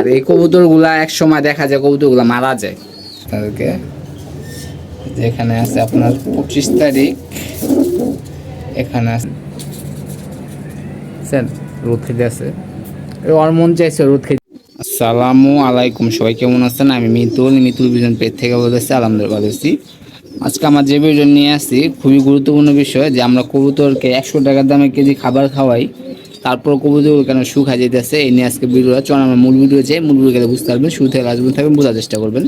আর এই কবুতরগুলা এক সময় দেখা যায় কবুতরগুলা মারা যায়। তাদেরকে যেখানে আছে আপনার পঁচিশ তারিখ। এখানে আছে রোদ খেতে আছে। ওর মন চাইছে রোদ খেতে। আসসালামু আলাইকুম, সবাই কেমন আছেন? আমি মিতুল মিতুল বিজন পেট থেকে বলেছি আলহামদুলিল্লাহ ভালো আজকে আমার যে ভিডিও নিয়ে আসছি খুবই গুরুত্বপূর্ণ বিষয় যে আমরা কবুতরকে একশো টাকার দামে কেজি খাবার খাওয়াই। তারপর কবুতর কেন শুকা যেতেছে এই নিয়ে আজকে ভিডিওটা চল আমরা মূল ভিডিও চাই। মূল ভিডিও গেলে বুঝতে পারবেন শুরু থেকে আসবেন থাকবেন বোঝার চেষ্টা করবেন।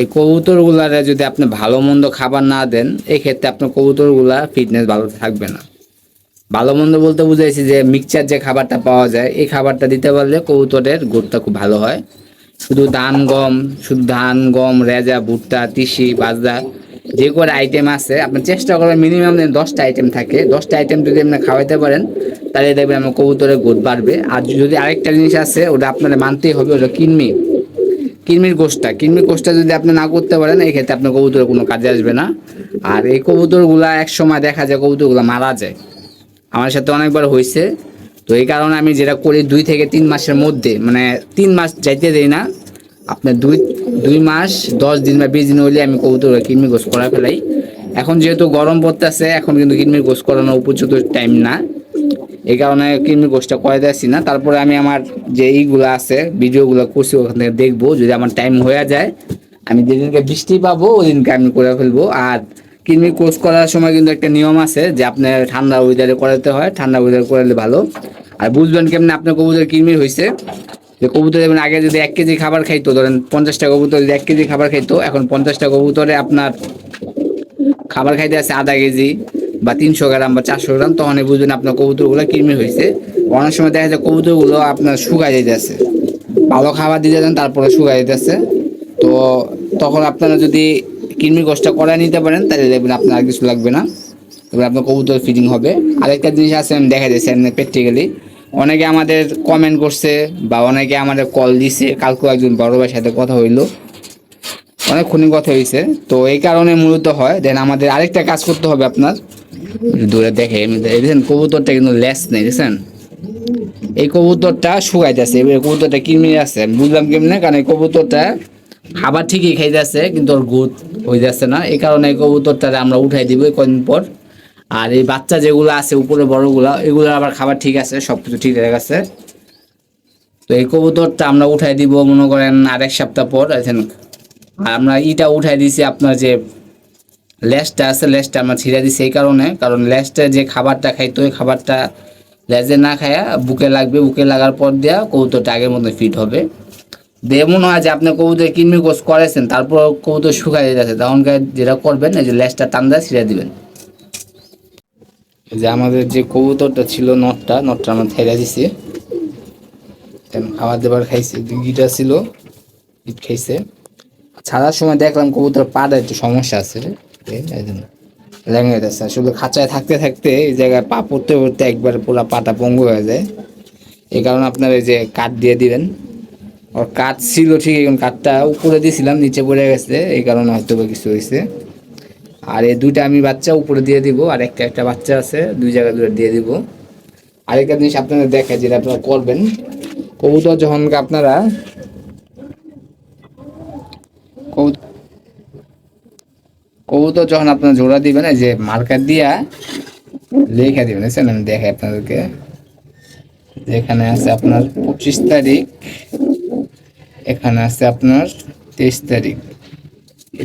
এই কবুতরগুলারে যদি আপনি ভালো মন্দ খাবার না দেন এই ক্ষেত্রে আপনার কবুতরগুলা ফিটনেস ভালো থাকবে না। ভালো মন্দ বলতে বুঝাইছি যে মিক্সচার যে খাবারটা পাওয়া যায়, এই খাবারটা দিতে পারলে কবুতরের গ্রোথটা খুব ভালো হয়। শুধু ধান, গম, শুধু ধান, গম, রেজা, ভুট্টা, তিসি, বাজরা যে করে আইটেম আছে আপনি চেষ্টা করবেন মিনিমাম দশটা আইটেম থাকে। দশটা আইটেম যদি আপনি খাওয়াইতে পারেন, তাহলে দেখবেন আমার কবুতরের গ্রোথ বাড়বে। আর যদি আরেকটা জিনিস আছে, ওটা আপনার মানতেই হবে, ওটা কিনমি কিরমির গোষ্ঠটা কিরমির গোষ্ঠটা যদি আপনি না করতে পারেন, এই ক্ষেত্রে আপনার কবুতরের কোনো কাজে আসবে না। আর এই কবুতরগুলা এক সময় দেখা যায় কবুতরগুলা মারা যায়। আমার সাথে অনেকবার হয়েছে তো এই কারণে আমি যেটা করি, দুই থেকে তিন মাসের মধ্যে মানে তিন মাস যাইতে দেই না আপনার দুই দুই মাস, দশ দিন বা বিশ দিন হলে আমি কবুতর কিডনি গোস করা ফেলাই। এখন যেহেতু গরম পড়তেছে, এখন কিন্তু কিডনি গোস করানো উপযুক্ত টাইম না। এই কারণে কিডনি গোসটা করে দিচ্ছি না। তারপরে আমি আমার যে এইগুলো আছে, ভিডিওগুলো করছি, ওখান থেকে দেখব। যদি আমার টাইম হয়ে যায়, আমি যেদিনকে বৃষ্টি পাবো ওই দিনকে আমি করে ফেলব। আর কিডনি কোর্স করার সময় কিন্তু একটা নিয়ম আছে যে আপনার ঠান্ডা ওয়েদারে করাতে হয়। ঠান্ডা ওয়েদারে করালে ভালো। আর বুঝবেন কেমন আপনার কবুতর কিডনি হয়েছে যে কবুতর যেমন আগে যদি এক কেজি খাবার খাইতো, ধরেন পঞ্চাশটা কবুতর যদি এক কেজি খাবার খাইতো, এখন পঞ্চাশটা কবুতরে আপনার খাবার খাইতে আছে আধা কেজি বা তিনশো গ্রাম বা চারশো গ্রাম তখনই বুঝবেন আপনার কবুতরগুলো কৃমি হয়েছে অনেক সময় দেখা যায় কবুতরগুলো আপনার শুকায় যেতেছে ভালো খাবার দিতে দেন, তারপরে শুকায় যেতেছে তো তখন আপনারা যদি কিডনি কষ্টটা করায় নিতে পারেন, তাহলে দেখবেন আপনার কিছু লাগবে না। এবার আপনার কবুতর ফিটিং হবে। আরেকটা জিনিস আছে, আমি দেখা যাচ্ছে প্র্যাকটিক্যালি অনেকে আমাদের কমেন্ট করছে বা অনেকে আমাদের কল দিছে। কালকে একজন বড় ভাইয়ের সাথে কথা হইল। অনেকক্ষণই কথা হয়েছে তো এই কারণে মূলত হয়। দেন আমাদের আরেকটা কাজ করতে হবে আপনার। দূরে দেখে। দেখেন, কবুতরটা কিন্তু লেস নেই, দেখছেন? এই কবুতরটা শুকাইতেছে। এবার কবুতরটা কিরমি আছে। বুঝলাম কেমনে? কারণ এই কবুতরটা খাবার ঠিকই খাইতেছে, কিন্তু ওর গুদ হয়ে যাচ্ছে না। এই কারণে এই কবুতরটা আমরা উঠাই দিব। কদিন পর আর এই বাচ্চা যেগুলো আছে, উপরে বড়গুলা এগুলো আবার খাবার ঠিক আছে সব কিছু ঠিক আছে তো এই কবুতরটা আমরা উঠাই দিব, মনে করেন আরেক সপ্তাহ পর আর আমরা ইটা উঠাই দিছি আপনার যে লেজটা আছে, লেজটা আমরা ছিঁড়ে দিছি এই কারণে, কারণ লেজটা যে খাবারটা খাইতো, ওই খাবারটা লেজে না খায়া বুকে লাগবে, বুকে লাগার পর দেওয়া কবুতরটা আগের মতো ফিট হবে। দিয়ে মনে হয় যে আপনি কবুতর কিনমি কোর্স করেছেন, তারপর কবুতর শুকাই যাচ্ছে তখন যেটা করবেন, এই যে টান দেওয়া ছিঁড়ে দিবেন। যে আমাদের যে কবুতরটা ছিল নটটা নটটা আমরা ছেড়ে দিছি। খাবার দাবার খাইছে গিটা ছিল ইট খাইছে। ছাড়ার সময় দেখলাম কবুতর পাটা একটু সমস্যা আছে যাচ্ছে আসলে খাঁচায় থাকতে থাকতে এই জায়গায় পা পড়তে পড়তে একবার পুরো পাটা পঙ্গু হয়ে যায়। এই কারণে আপনার এই যে কাঠ দিয়ে দিবেন। ওর কাঠ ছিল ঠিক এখন কাঠটা উপরে দিয়েছিলাম নিচে পড়ে গেছে। এই কারণে হয়তো বা কিছু হয়েছে। আর এই দুইটা আমি বাচ্চা উপরে দিয়ে দিব, আর একটা একটা বাচ্চা আছে, দুই জায়গায় দুটো দিয়ে দিব। আরেকটা জিনিস আপনাদের দেখায় যেটা আপনারা করবেন। কবুতর যখন আপনারা কবু- কবুতর যখন আপনারা জোড়া দিবেন, এই যে মার্কার দিয়া লেখা দিবেন, বুঝছেন? আমি দেখাই আপনাদেরকে। এখানে আছে আপনার পঁচিশ তারিখ, এখানে আছে আপনার তেইশ তারিখ।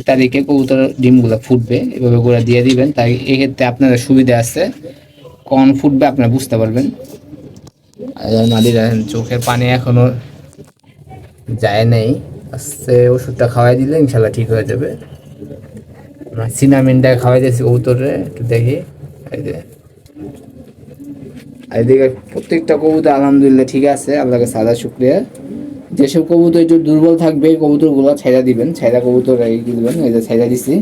তারিখে কবুতর ডিমগুলো ফুটবে, এভাবে করে দিয়ে দিবেন। তাই এক্ষেত্রে আপনাদের সুবিধা আছে। কখন ফুটবে আপনারা বুঝতে পারবেন। আর চোখের পানি এখনও যায় নাই। আস্তে ওষুধটা খাওয়াই দিলে ইনশাল্লাহ ঠিক হয়ে যাবে। সিনামিনটা খাওয়াই দিয়েছি কবুতরে, একটু দেখি। এদিকে প্রত্যেকটা কবুতর আলহামদুলিল্লাহ ঠিক আছে আল্লাহকে সাদা শুক্রিয়া। যেসব কবুতর একটু দুর্বল থাকবে, কবুতরগুলো ছেড়া দিবেন ছেড়া কবুতর দিবেন, এই যে ছেড়া দিছি।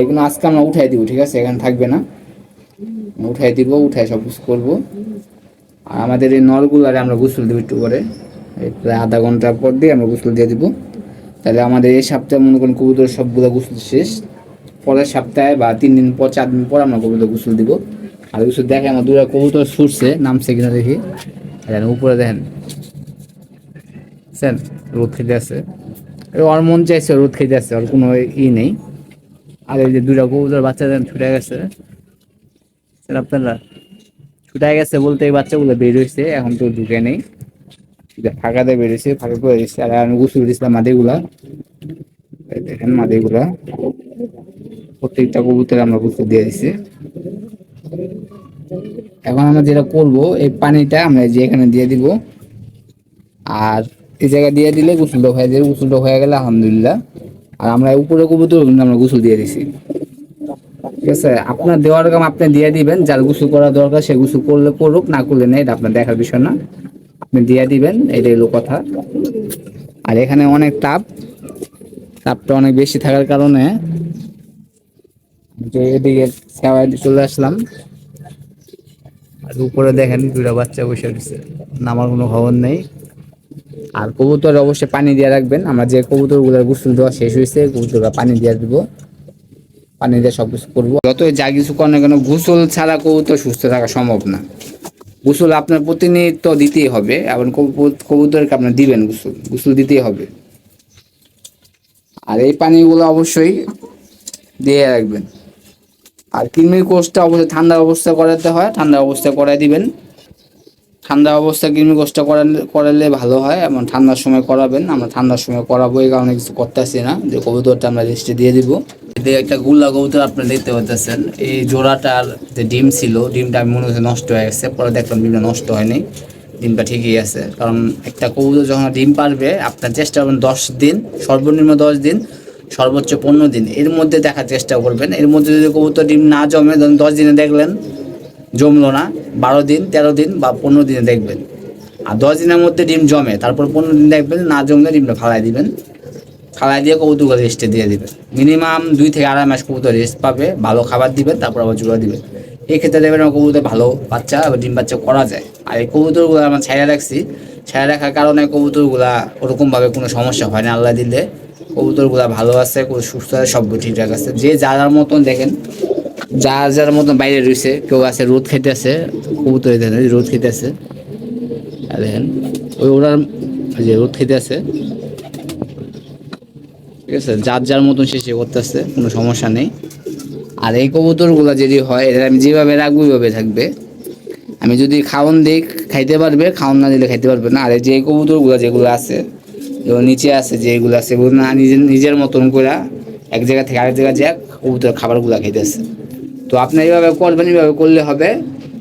এগুলো আজকে আমরা উঠাই দিব, ঠিক আছে? এখানে থাকবে না। উঠাই দিব, উঠাই সব কিছু করব। আর আমাদের এই নলগুলো নলগুলারে আমরা গোসল দিব একটু পরে। প্রায় আধা ঘণ্টা পর দিয়ে আমরা গোসল দিয়ে দিব। তাহলে আমাদের এই সপ্তাহে মনে করুন কবুতর সবগুলো গোসল শেষ। পরের সপ্তাহে বা তিন দিন পর, চার দিন পর আমরা কবুতর গোসল দিব। আর গোসল দেখে আমার দুটা কবুতর ছুটছে, নামছে কিনা দেখি। উপরে দেখেন বুঝছেন রোদ খেতে এই ওর মন চাইছে রোদ খেতে আছে ওর কোনো ই নেই। আর এই যে দুটা কবুতর বাচ্চাদের ছুটে গেছে। আপনারা ছুটে গেছে বলতে এই বাচ্চাগুলো বের হয়েছে, এখন তো ঢুকে নেই। এটা ফাঁকাতে বেরিয়েছে ফাঁকা করে দিচ্ছে আর আমি গুছিয়ে দিয়েছিলাম মাদিগুলা। দেখেন মাদিগুলা। প্রত্যেকটা কবুতরে আমরা গুছল দিয়ে দিছি এখন আমরা যেটা করব, এই পানিটা আমরা যে এখানে দিয়ে দিব। আর এই জায়গায় দিয়ে দিলে গোসলটা হয়ে যাবে গোসলটা হয়ে গেলে আলহামদুলিল্লাহ। আর আমরা উপরে কবুতর আমরা গোসল দিয়ে দিছি। ঠিক আছে, আপনার দেওয়ার কাম আপনি দিয়ে দিবেন, যার গোসল করা দরকার সে গোসল করলে করুক, না করলে নেই, এটা আপনার দেখার বিষয় না। আপনি দিয়ে দিবেন, এটাই হলো কথা। আর এখানে অনেক তাপ তাপটা অনেক বেশি থাকার কারণে যে এদিকে সেওয়াই চলে আসলাম। আর উপরে দেখেন দুটা বাচ্চা বসে রয়েছে নামার কোনো খবর নেই। আর কবুতর অবশ্যই পানি দিয়ে রাখবেন। আমরা যে কবুতরগুলোর গোসল দেওয়া শেষ হয়েছে কবুতররা পানি দিয়ে দিব। পানি দিয়ে সব কিছু করব। যতই যা কিছু করেন কেন, গোসল ছাড়া কবুতর সুস্থ থাকা সম্ভব না। গোসল আপনার প্রতিনিয়ত দিতেই হবে, এবং কবু- কবুতরকে আপনার দিবেন গোসল। গোসল দিতেই হবে। আর এই পানিগুলো অবশ্যই দিয়ে রাখবেন। আর কৃমির কোষটা অবশ্যই ঠান্ডা অবস্থা করাতে হয়। ঠান্ডা অবস্থা করাই দিবেন। ঠান্ডা অবস্থা কৃমি কোষটা করালে করালে ভালো হয় এবং ঠান্ডার সময় করাবেন। আমরা ঠান্ডার সময় করাবো, এই কারণে কিছু করতেছি না। যে কবুতরটা আমরা রেস্টে দিয়ে দিব। এতে একটা গুল্লা কবুতর আপনারা দেখতে পাচ্ছেন এই জোড়াটার যে ডিম ছিল, ডিমটা আমি মনে হচ্ছে নষ্ট হয়ে গেছে। পরে দেখলাম ডিমটা নষ্ট হয়নি। ডিমটা ঠিকই আছে। কারণ একটা কবুতর যখন ডিম পারবে, আপনার চেষ্টা করবেন দশ দিন, সর্বনিম্ন দশ দিন, সর্বোচ্চ পনেরো দিন এর মধ্যে দেখার চেষ্টা করবেন। এর মধ্যে যদি কবুতর ডিম না জমে, ধরুন দশ দিনে দেখলেন জমলো না, বারো দিন, তেরো দিন বা পনেরো দিনে দেখবেন। আর দশ দিনের মধ্যে ডিম জমে, তারপর পনেরো দিন দেখবেন না জমলে ডিমটা ফালাই দিবেন। ফালাই দিয়ে কবুতরগুলো রেস্টে দিয়ে দিবেন। মিনিমাম দুই থেকে আড়াই মাস কবুতর রেস্ট পাবে, ভালো খাবার দিবেন, তারপর আবার জোড়া দিবেন। এই ক্ষেত্রে দেখবেন আমার কবুতর ভালো বাচ্চা ডিম বাচ্চা করা যায়। আর এই কবুতরগুলো আমরা ছায়া রাখছি। ছায়া রাখার কারণে কবুতরগুলা ওরকমভাবে কোনো সমস্যা হয় না, আল্লাহ দিলে। কবুতরগুলা ভালো আছে সুস্থ আছে সব ঠিকঠাক আছে। যে যার মতন দেখেন যার যার মতন বাইরে রয়েছে কেউ আছে, রোদ খেতে আছে কবুতর রোদ খেতে আছে দেখেন, ওই ওনার যে রোদ খেতে আছে ঠিক আছে, যার যার মতন সে সে করতেছে, কোনো সমস্যা নেই। আর এই কবুতরগুলো যদি হয় এটা আমি যেভাবে রাখব, ওইভাবে থাকবে। আমি যদি খাওয়ান দিই, খাইতে পারবে খাওয়ান না দিলে খাইতে পারবে না। আর এই যে কবুতরগুলো যেগুলো আছে যেগুলো নিচে আছে যেগুলো আছে এগুলো না নিজের নিজের মতন করে এক জায়গা থেকে আরেক জায়গায় যায় কবুতর খাবারগুলো খাইতেছে। তো আপনি এইভাবে করবেন, এইভাবে করলে হবে।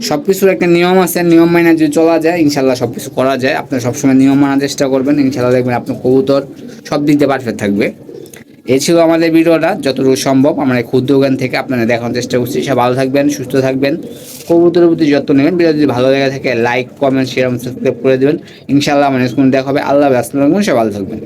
সব কিছুর একটা নিয়ম আছে, নিয়ম মাইনে যদি চলা যায় ইনশাল্লাহ সব কিছু করা যায়। আপনি সবসময় নিয়ম মানার চেষ্টা করবেন ইনশাল্লাহ দেখবেন আপনার কবুতর সব দিক দিয়ে পারফেক্ট থাকবে। এই ছিল আমাদের ভিডিওটা, যতটুকু সম্ভব আমরা ক্ষুদ্র জ্ঞান থেকে আপনারা দেখানোর চেষ্টা করছি। সব ভালো থাকবেন, সুস্থ থাকবেন। কবুতরের প্রতি যত্ন নেবেন। ভিডিও যদি ভালো লেগে থাকে লাইক কমেন্ট শেয়ার সাবস্ক্রাইব করে দেবেন। ইনশাল্লাহ আমার স্কুল দেখা হবে। আল্লাহ। আসসালামু সব ভালো থাকবেন।